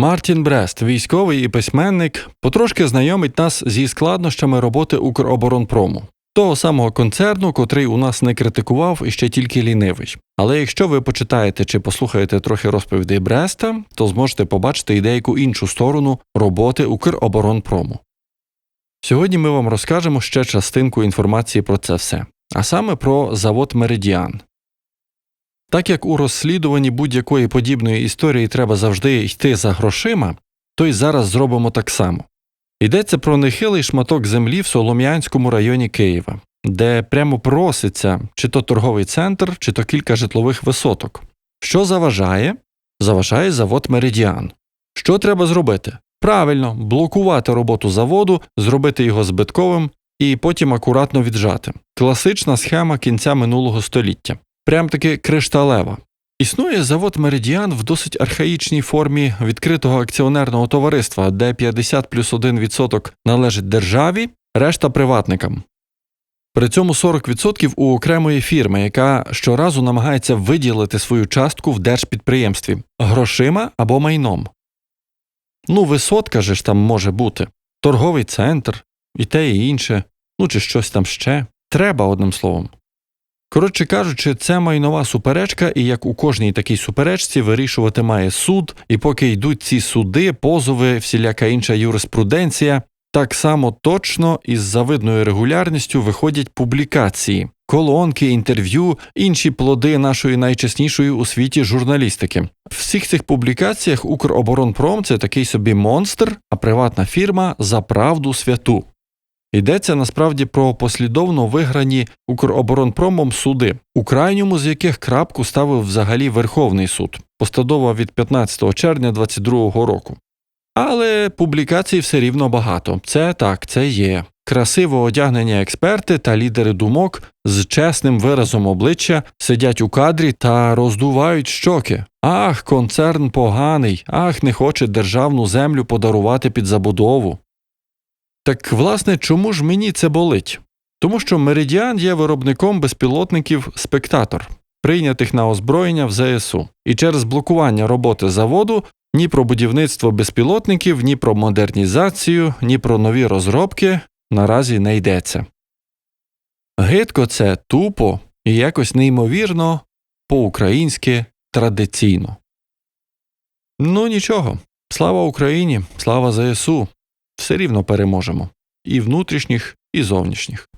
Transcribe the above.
Мартін Брест, військовий і письменник, потрошки знайомить нас зі складнощами роботи Укроборонпрому, того самого концерну, котрий у нас не критикував і ще тільки лінивий. Але якщо ви почитаєте чи послухаєте трохи розповідей Бреста, то зможете побачити і деяку іншу сторону роботи Укроборонпрому. Сьогодні ми вам розкажемо ще частинку інформації про це все, а саме про завод Меридіан. Так як у розслідуванні будь-якої подібної історії треба завжди йти за грошима, то й зараз зробимо так само. Йдеться про нехилий шматок землі в Солом'янському районі Києва, де прямо проситься чи то торговий центр, чи то кілька житлових висоток. Що заважає? Заважає завод Меридіан. Що треба зробити? Правильно, блокувати роботу заводу, зробити його збитковим і потім акуратно віджати. Класична схема кінця минулого століття. Прям таки кришталева. Існує завод Меридіан в досить архаїчній формі відкритого акціонерного товариства, де 50 плюс 1% належить державі, решта приватникам. При цьому 40% у окремої фірми, яка щоразу намагається виділити свою частку в держпідприємстві грошима або майном. Ну, висотка же ж там може бути, торговий центр, і те, і інше, ну чи щось там ще. Треба, одним словом. Коротше кажучи, це майнова суперечка, і як у кожній такій суперечці вирішувати має суд, і поки йдуть ці суди, позови, всіляка інша юриспруденція, так само точно і з завидною регулярністю виходять публікації, колонки, інтерв'ю, інші плоди нашої найчеснішої у світі журналістики. В всіх цих публікаціях Укроборонпром це такий собі монстр, а приватна фірма за правду святу. Йдеться насправді про послідовно виграні Укроборонпромом суди, у крайньому з яких крапку ставив взагалі Верховний суд, постанова від 15 червня 2022 року. Але публікацій все рівно багато. Це так, це є. Красиво одягнені експерти та лідери думок з чесним виразом обличчя сидять у кадрі та роздувають щоки. Ах, концерн поганий, ах, не хоче державну землю подарувати під забудову. Так, власне, чому ж мені це болить? Тому що Меридіан є виробником безпілотників спектатор, прийнятих на озброєння в ЗСУ, і через блокування роботи заводу ні про будівництво безпілотників, ні про модернізацію, ні про нові розробки наразі не йдеться. Гидко це тупо і якось неймовірно по-українськи традиційно. Ну нічого. Слава Україні, слава ЗСУ. Все рівно переможемо і внутрішніх, і зовнішніх.